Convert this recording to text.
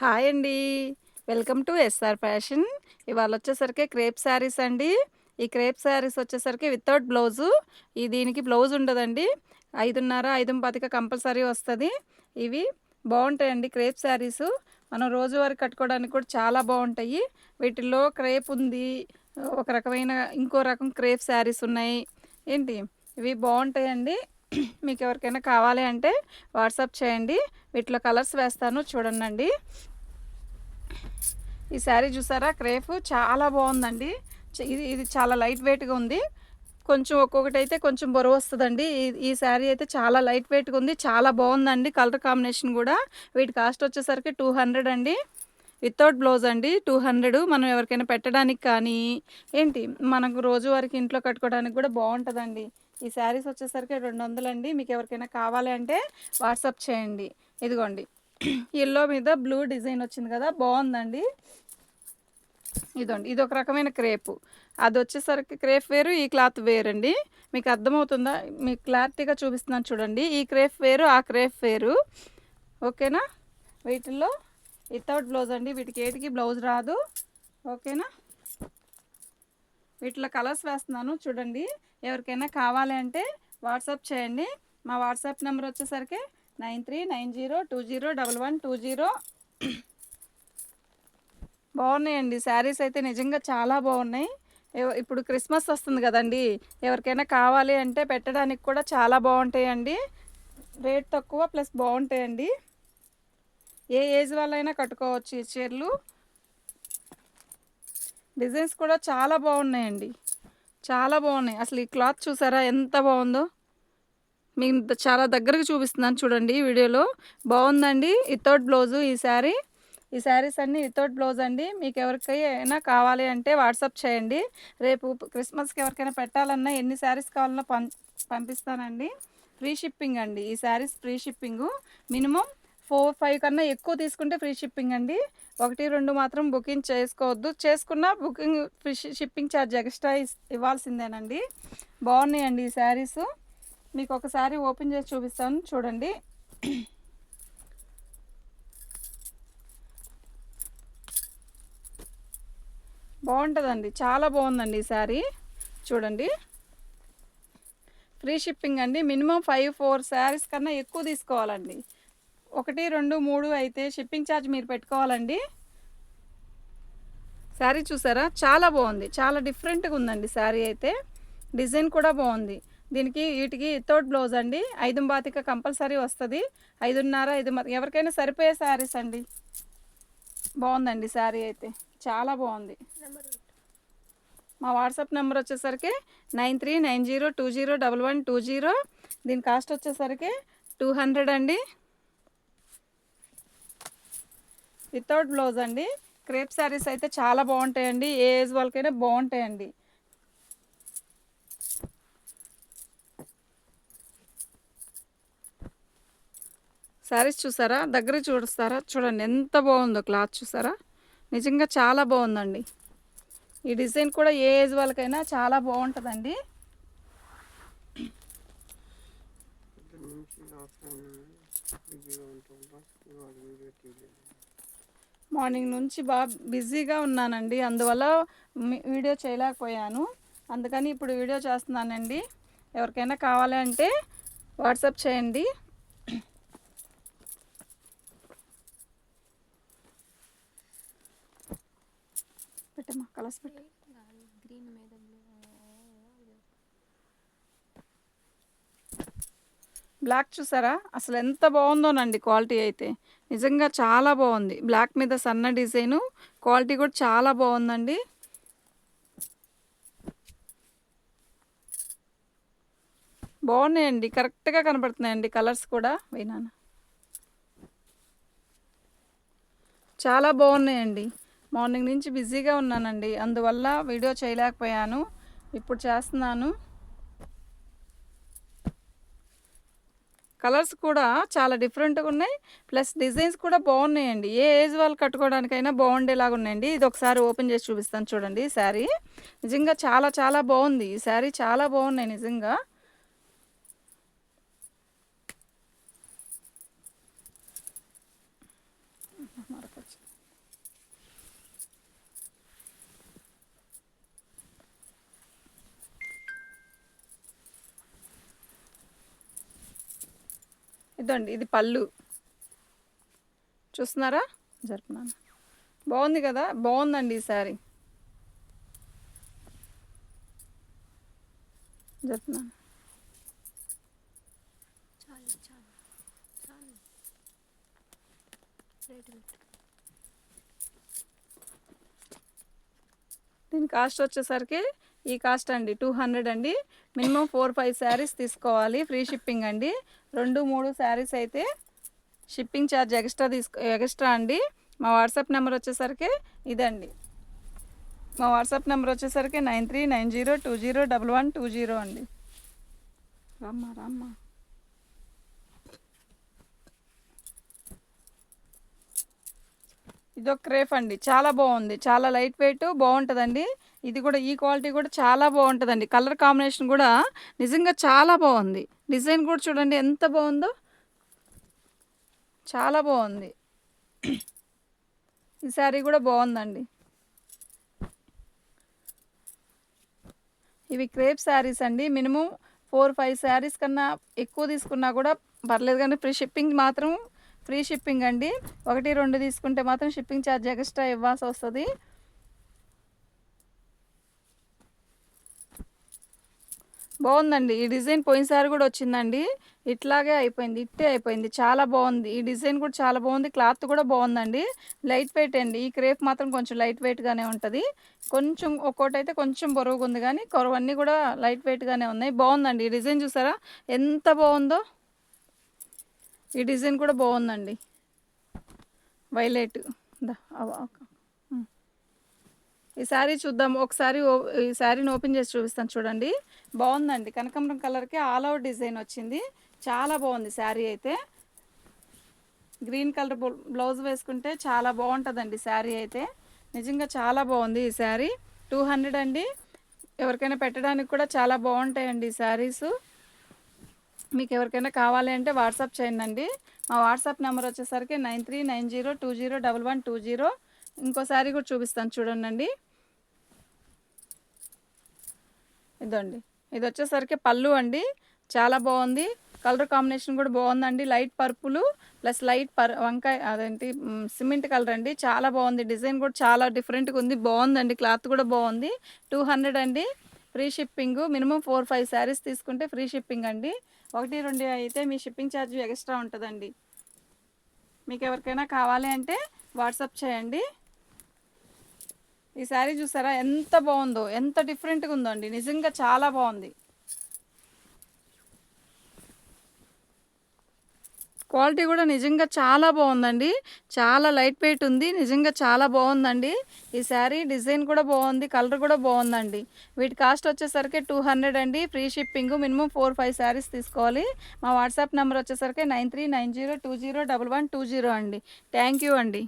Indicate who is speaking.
Speaker 1: Hi అండి. Welcome to SR fashion. ఇవాళ వచ్చేసరికి క్రేప్ శారీస్ అండి. ఈ క్రేప్ శారీస్ వచ్చేసరికి వితౌట్ బ్లౌజు. ఈ దీనికి బ్లౌజ్ ఉండదండి. ఐదున్నర ఐదు పాతిక కంపల్సరీ వస్తుంది. ఇవి బాగుంటాయండి క్రేప్ శారీస్. మనం రోజువారీ కట్టుకోవడానికి కూడా చాలా బాగుంటాయి. వీటిల్లో క్రేప్ ఉంది. ఒక రకమైన ఇంకో రకం క్రేప్ శారీస్ ఉన్నాయి. ఏంటి? ఇవి బాగుంటాయండి. మీకు ఎవరికైనా కావాలి అంటే వాట్సాప్ చేయండి. వీటిలో కలర్స్ వేస్తాను చూడండి ఈ శారీ చూసారా? క్రేఫ్ చాలా బాగుందండి. ఇది ఇది చాలా లైట్ వెయిట్గా ఉంది. కొంచెం ఒక్కొక్కటి అయితే కొంచెం బరువు వస్తుందండి. ఈ- ఈ శారీ అయితే చాలా లైట్ వెయిట్గా ఉంది. చాలా బాగుందండి కలర్ కాంబినేషన్ కూడా. వీటి కాస్ట్ వచ్చేసరికి టూ హండ్రెడ్ అండి. వితౌట్ బ్లౌజ్ అండి టూ హండ్రెడ్. మనం ఎవరికైనా పెట్టడానికి కానీ ఏంటి? మనకు రోజువారికి ఇంట్లో కట్టుకోవడానికి కూడా బాగుంటుందండి. ఈ శారీస్ వచ్చేసరికి రెండు వందలు అండి మీకు ఎవరికైనా కావాలి అంటే వాట్సాప్ చేయండి. ఇదిగోండి. ఎల్లో మీద బ్లూ డిజైన్ వచ్చింది కదా బాగుందండి. ఇదండి ఇది ఒక రకమైన క్రేపు. అది వచ్చేసరికి క్రేప్ వేరు ఈ క్లాత్ వేరండి. మీకు అర్థమవుతుందా? మీకు క్లారిటీగా చూపిస్తున్నాను చూడండి. ఈ క్రేప్ వేరు ఆ క్రేప్ వేరు. ఓకేనా? వీటిల్లో వితౌట్ బ్లౌజ్ అండి. వీటికి ఏటికి బ్లౌజ్ రాదు. ఓకేనా? వీటిలో కలర్స్ వేస్తున్నాను చూడండి. ఎవరికైనా కావాలి అంటే వాట్సాప్ చేయండి. మా వాట్సాప్ నెంబర్ వచ్చేసరికి nine three nine zero two zero double one two zero. బాగున్నాయండి. శారీస్ అయితే నిజంగా చాలా బాగున్నాయి. ఇప్పుడు క్రిస్మస్ వస్తుంది కదండి. ఎవరికైనా కావాలి అంటే పెట్టడానికి కూడా చాలా బాగుంటాయండి. రేట్ తక్కువ ప్లస్ బాగుంటాయండి. ఏ ఏజ్ వాళ్ళైనా కట్టుకోవచ్చు ఈ చీరలు. డిజైన్స్ కూడా చాలా బాగున్నాయండి. చాలా బాగున్నాయి. అసలు ఈ క్లాత్ చూసారా ఎంత బాగుందో? మీకు చాలా దగ్గరకు చూపిస్తున్నాను చూడండి ఈ వీడియోలో. బాగుందండి. వితౌట్ బ్లౌజు ఈ శారీ. ఈ శారీస్ అన్నీ వితౌట్ బ్లౌజ్ అండి. మీకు ఎవరికైనా కావాలి అంటే వాట్సాప్ చేయండి. రేపు క్రిస్మస్కి ఎవరికైనా పెట్టాలన్నా ఎన్ని శారీస్ కావాలన్నా పం పంపిస్తానండి. ఫ్రీ షిప్పింగ్ అండి. ఈ saris free shipping. Minimum four five కన్నా ఎక్కువ తీసుకుంటే ఫ్రీ షిప్పింగ్ అండి. ఒకటి రెండు మాత్రం బుకింగ్ చేసుకోవద్దు. చేసుకున్న బుకింగ్ షిప్పింగ్ ఛార్జ్ ఎక్స్ట్రా ఇవ్వాల్సిందేనండి. బాగున్నాయండి ఈ శారీస్. మీకు ఒకసారి ఓపెన్ చేసి చూపిస్తాను. చూడండి. బాగుంటుందండి. చాలా బాగుందండి ఈ శారీ. చూడండి. ఫ్రీ షిప్పింగ్ అండి. మినిమం ఫైవ్ ఫోర్ శారీస్ కన్నా ఎక్కువ తీసుకోవాలండి. ఒకటి రెండు మూడు అయితే షిప్పింగ్ ఛార్జ్ మీరు పెట్టుకోవాలండి. శారీ చూసారా? చాలా బాగుంది. చాలా డిఫరెంట్గా ఉందండి శారీ అయితే. డిజైన్ కూడా బాగుంది. దీనికి వీటికి వితౌట్ బ్లౌజ్ అండి. ఐదు బాతిక కంపల్సరీ వస్తుంది. ఐదున్నర ఐదు మ- ఎవరికైనా సరిపోయే శారీస్ అండి. బాగుందండి శారీ అయితే. చాలా బాగుంది. మా వాట్సాప్ నెంబర్ వచ్చేసరికి nine three nine zero two zero double one two zero. దీని కాస్ట్ వచ్చేసరికి టూ హండ్రెడ్ అండి. వితౌట్ బ్లౌజ్ అండి. క్రేప్ శారీస్ అయితే చాలా బాగుంటాయండి. ఏ ఏజ్ వాళ్ళకైనా బాగుంటాయండి. శారీస్ చూసారా? దగ్గర చూస్తారా? చూడండి ఎంత బాగుందో క్లాత్ చూసారా? నిజంగా చాలా బాగుందండి. ఈ డిజైన్ కూడా ఏ ఏజ్ వాళ్ళకైనా చాలా బాగుంటుందండి. మార్నింగ్ నుంచి బాగా బిజీగా ఉన్నానండి. అందువల్ల వీడియో చేయలేకపోయాను. అందుకని ఇప్పుడు వీడియో చేస్తున్నానండి. ఎవరికైనా కావాలంటే వాట్సాప్ చేయండి. పెట్టమ్మా కలసి పెట్టు. బ్లాక్ చూసారా? అసలు ఎంత బాగుందోనండి క్వాలిటీ అయితే. నిజంగా చాలా బాగుంది. బ్లాక్ మీద సన్న డిజైను క్వాలిటీ కూడా చాలా బాగుందండి. బాగున్నాయండి. కరెక్ట్గా కనపడుతున్నాయండి కలర్స్ కూడా. వినాను చాలా బాగున్నాయండి. మార్నింగ్ నుంచి బిజీగా ఉన్నానండి. అందువల్ల వీడియో చేయలేకపోయాను. ఇప్పుడు చేస్తున్నాను. కలర్స్ కూడా చాలా డిఫరెంట్గా ఉన్నాయి. ప్లస్ డిజైన్స్ కూడా బాగున్నాయండి. ఏ ఏజ్ వాళ్ళు కట్టుకోవడానికైనా బాగుండేలాగా ఉన్నాయండి. ఇది ఒకసారి ఓపెన్ చేసి చూపిస్తాను చూడండి ఈ శారీ. నిజంగా చాలా చాలా బాగుంది. ఈ శారీ చాలా బాగున్నాయి నిజంగా. ఇదండి ఇది పళ్ళు. చూస్తున్నారా? జరుపున్నాను. బాగుంది కదా? బాగుందండి ఈ శారీ. జరుపున్నాను.
Speaker 2: చాలు చాలు చాలు రేటు పెట్టు
Speaker 1: దీని కాస్ట్ వచ్చేసరికి ఈ కాస్ట్ అండి టూ హండ్రెడ్ అండి. మినిమం ఫోర్ ఫైవ్ శారీస్ తీసుకోవాలి. ఫ్రీ షిప్పింగ్ అండి. రెండు మూడు శారీస్ అయితే షిప్పింగ్ ఛార్జ్ ఎక్స్ట్రా తీసుకో ఎక్స్ట్రా అండి. మా వాట్సాప్ నెంబర్ వచ్చేసరికి ఇదండి. మా వాట్సాప్ నెంబర్ వచ్చేసరికి nine three nine zero two zero double one two zero అండి. రమ్మా రమ్మా. ఇది ఒక క్రేఫ్ అండి. చాలా బాగుంది. చాలా లైట్ వెయిట్ బాగుంటుందండి. ఇది కూడా ఈ క్వాలిటీ కూడా చాలా బాగుంటుందండి. కలర్ కాంబినేషన్ కూడా నిజంగా చాలా బాగుంది. డిజైన్ కూడా చూడండి ఎంత బాగుందో. చాలా బాగుంది. ఈ శారీ కూడా బాగుందండి. ఇవి క్రేప్ శారీస్ అండి. మినిమం ఫోర్ ఫైవ్ శారీస్ కన్నా ఎక్కువ తీసుకున్నా కూడా పర్లేదు కానీ ఫ్రీ షిప్పింగ్ మాత్రం ఫ్రీ షిప్పింగ్ అండి. ఒకటి రెండు తీసుకుంటే మాత్రం షిప్పింగ్ ఛార్జ్ ఎక్స్ట్రా ఇవ్వాల్సి వస్తుంది బాగుందండి. ఈ డిజైన్ పోయినసారి కూడా వచ్చిందండి. ఇట్లాగే అయిపోయింది ఇట్టే అయిపోయింది. చాలా బాగుంది. ఈ డిజైన్ కూడా చాలా బాగుంది. క్లాత్ కూడా బాగుందండి. లైట్ వెయిట్ అండి. ఈ క్రేప్ మాత్రం కొంచెం లైట్ వెయిట్గానే ఉంటుంది. కొంచెం ఒక్కోటి అయితే కొంచెం బరువుగా ఉంది కానీ కొరవన్నీ కూడా లైట్ వెయిట్గానే ఉన్నాయి. బాగుందండి. ఈ డిజైన్ చూసారా? ఎంత బాగుందో. ఈ డిజైన్ కూడా బాగుందండి. వైలెట్. ఈ శారీ చూద్దాం. ఒకసారి ఓ- ఈ శారీని ఓపెన్ చేసి చూపిస్తాను చూడండి. బాగుందండి. కనకాంబరం కలర్కి ఆల్ అవుట్ డిజైన్ వచ్చింది. చాలా బాగుంది శారీ అయితే. గ్రీన్ కలర్ బ్లౌజ్ వేసుకుంటే చాలా బాగుంటుందండి శారీ అయితే. నిజంగా చాలా బాగుంది ఈ శారీ. టూ హండ్రెడ్ అండి. ఎవరికైనా పెట్టడానికి కూడా చాలా బాగుంటాయండి ఈ శారీసు. మీకు ఎవరికైనా కావాలి అంటే వాట్సాప్ చేయండి అండి మా వాట్సాప్ నెంబర్ వచ్చేసరికి nine three nine zero two zero double one two zero. ఇంకోసారి కూడా చూపిస్తాను చూడండి ఇదండి. ఇది వచ్చేసరికి పళ్ళు అండి. చాలా బాగుంది. కలర్ కాంబినేషన్ కూడా బాగుందండి. లైట్ పర్పులు ప్లస్ లైట్ పర్ వంకాయ అదేంటి సిమెంట్ కలర్ అండి. చాలా బాగుంది. డిజైన్ కూడా చాలా డిఫరెంట్గా ఉంది. బాగుందండి. క్లాత్ కూడా బాగుంది. టూ హండ్రెడ్ అండి. Free shipping minimum four five saris తీసుకుంటే ఫ్రీ షిప్పింగ్ అండి ఒకటి రెండు అయితే మీ షిప్పింగ్ ఛార్జ్ ఎక్స్ట్రా ఉంటుందండి. మీకు ఎవరికైనా కావాలి అంటే వాట్సాప్ చేయండి. ఈ శారీ చూసారా? ఎంత బాగుందో ఎంత డిఫరెంట్గా ఉందో అండి నిజంగా చాలా బాగుంది. క్వాలిటీ కూడా నిజంగా చాలా బాగుందండి. చాలా లైట్ వెయిట్ ఉంది. నిజంగా చాలా బాగుందండి. ఈ శారీ డిజైన్ కూడా బాగుంది. కలర్ కూడా బాగుందండి. వీటి కాస్ట్ వచ్చేసరికి టూ హండ్రెడ్ అండి. Free shipping minimum four five saris తీసుకోవాలి. మా వాట్సాప్ నెంబర్ వచ్చేసరికి nine three nine zero two zero double one two zero అండి. థ్యాంక్ యూ అండి.